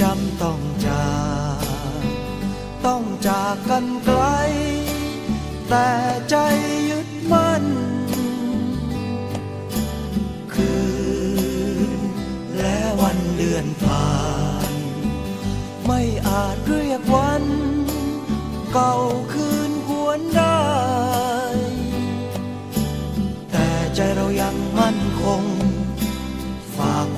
จำต้องจากต้องจากกันไกล แต่ใจยึดมั่น คืนและวันเดือนผ่าน ไม่อาจเรียกวัน เก่าคืนหวนได้ แต่ใจเรายังมั่น